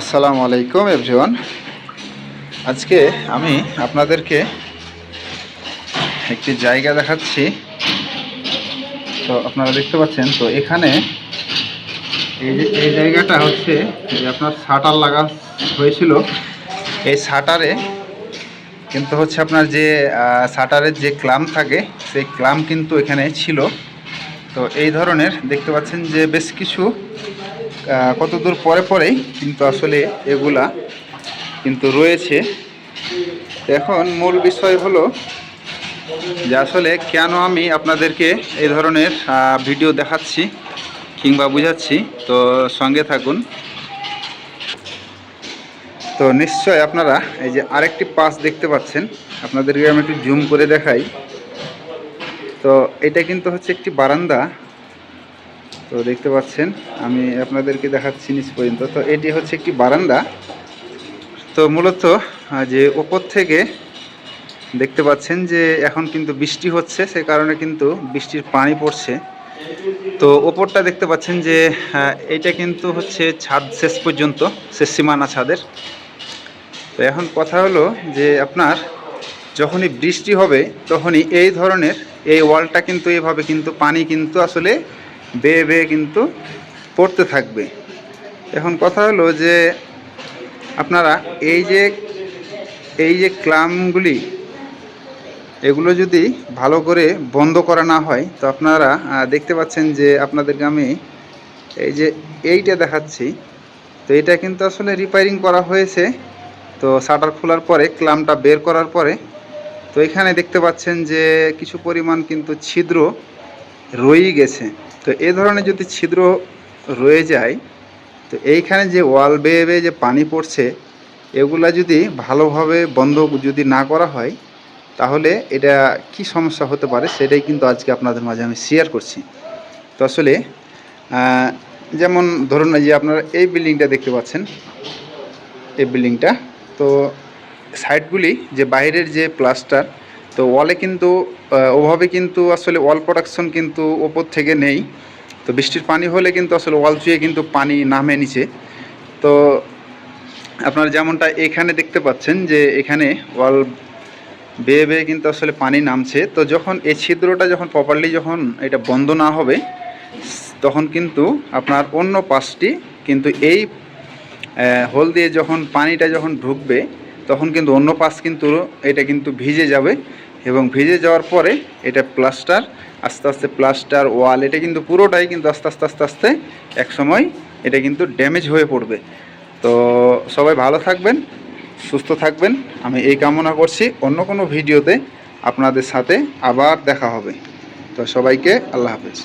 আসসালামু আলাইকুম এভরিওয়ান আজকে আমি আপনাদেরকে একটি জায়গা দেখাচ্ছি। তো আপনারা দেখতে পাচ্ছেন, তো এখানে এই যে, এই জায়গাটা হচ্ছে যে আপনার শাটার লাগা হয়েছিল। এই শাটারে কিন্তু হচ্ছে আপনার যে শাটারের যে ক্লাম থাকে, সেই ক্লাম কিন্তু এখানে ছিল। তো এই ধরনের দেখতে পাচ্ছেন যে বেশ কিছু কত দূর পরে পরেই কিন্তু আসলে এগুলা কিন্তু রয়েছে। এখন মূল বিষয় হলো যে আসলে কেন আমি আপনাদেরকে এই ধরনের ভিডিও দেখাচ্ছি কিংবা বুঝাচ্ছি, তো সঙ্গে থাকুন। তো নিশ্চয় আপনারা এই যে আরেকটি পাস দেখতে পাচ্ছেন, আপনাদেরকে আমি একটু জুম করে দেখাই। তো এটা কিন্তু হচ্ছে একটি বারান্দা। তো দেখতে পাচ্ছেন, আমি আপনাদেরকে দেখাচ্ছি নিচ পর্যন্ত। তো এটি হচ্ছে একটি বারান্দা। তো মূলত যে ওপর থেকে দেখতে পাচ্ছেন যে এখন কিন্তু বৃষ্টি হচ্ছে, সে কারণে কিন্তু বৃষ্টির পানি পড়ছে। তো ওপরটা দেখতে পাচ্ছেন যে এইটা কিন্তু হচ্ছে ছাদ শেষ পর্যন্ত, শেষ সীমানা ছাদের। তো এখন কথা হলো যে আপনার যখনই বৃষ্টি হবে, তখনই এই ধরনের এই ওয়ালটা কিন্তু এভাবে কিন্তু পানি কিন্তু আসলে বেয়ে বেয়ে কিন্তু পড়তে থাকবে। এখন কথা হলো যে, আপনারা এই যে এই যে ক্লামগুলি, এগুলো যদি ভালো করে বন্ধ করা না হয়, তো আপনারা দেখতে পাচ্ছেন যে আপনাদেরকে আমি এই যে এইটা দেখাচ্ছি। তো এটা কিন্তু আসলে রিপেয়ারিং করা হয়েছে। তো শাটার খোলার পরে, ক্লামটা বের করার পরে, তো এখানে দেখতে পাচ্ছেন যে কিছু পরিমাণ কিন্তু ছিদ্র রয়েই গেছে। তো এ ধরনের যদি ছিদ্র রয়ে যায়, তো এইখানে যে ওয়াল বেয়ে বেয়ে যে পানি পড়ছে, এগুলা যদি ভালোভাবে বন্ধ যদি না করা হয়, তাহলে এটা কি সমস্যা হতে পারে সেটাই কিন্তু আজকে আপনাদের মাঝে আমি শেয়ার করছি। তো আসলে যেমন ধরুন যে আপনারা এই বিল্ডিংটা দেখতে পাচ্ছেন, এই বিল্ডিংটা তো সাইডগুলি যে বাইরের যে প্লাস্টার তো ওয়ালে কিন্তু ওভাবে কিন্তু আসলে ওয়াল প্রোডাকশন কিন্তু ওপর থেকে নেই। তো বৃষ্টির পানি হলে কিন্তু আসলে ওয়াল চুয়ে কিন্তু পানি নামে নিচে। তো আপনারা যেমনটা এখানে দেখতে পাচ্ছেন যে এখানে ওয়াল বেয়ে বেয়ে কিন্তু আসলে পানি নামছে। তো যখন এই ছিদ্রটা যখন প্রপারলি যখন এটা বন্ধ না হবে, তখন কিন্তু আপনার অন্য পাশটি কিন্তু এই হোল দিয়ে যখন পানিটা যখন ঢুকবে তখন কিন্তু অন্য পাশ কিন্তু এটা কিন্তু ভিজে যাবে এবং ভিজে যাওয়ার পরে এটা প্লাস্টার, আস্তে আস্তে প্লাস্টার, ওয়াল, এটা কিন্তু পুরোটাই কিন্তু আস্তে আস্তে আস্তে আস্তে এক সময় এটা কিন্তু ড্যামেজ হয়ে পড়বে। তো সবাই ভালো থাকবেন, সুস্থ থাকবেন। আমি এই কামনা করছি। অন্য কোনো ভিডিওতে আপনাদের সাথে আবার দেখা হবে। তো সবাইকে আল্লাহ হাফেজ।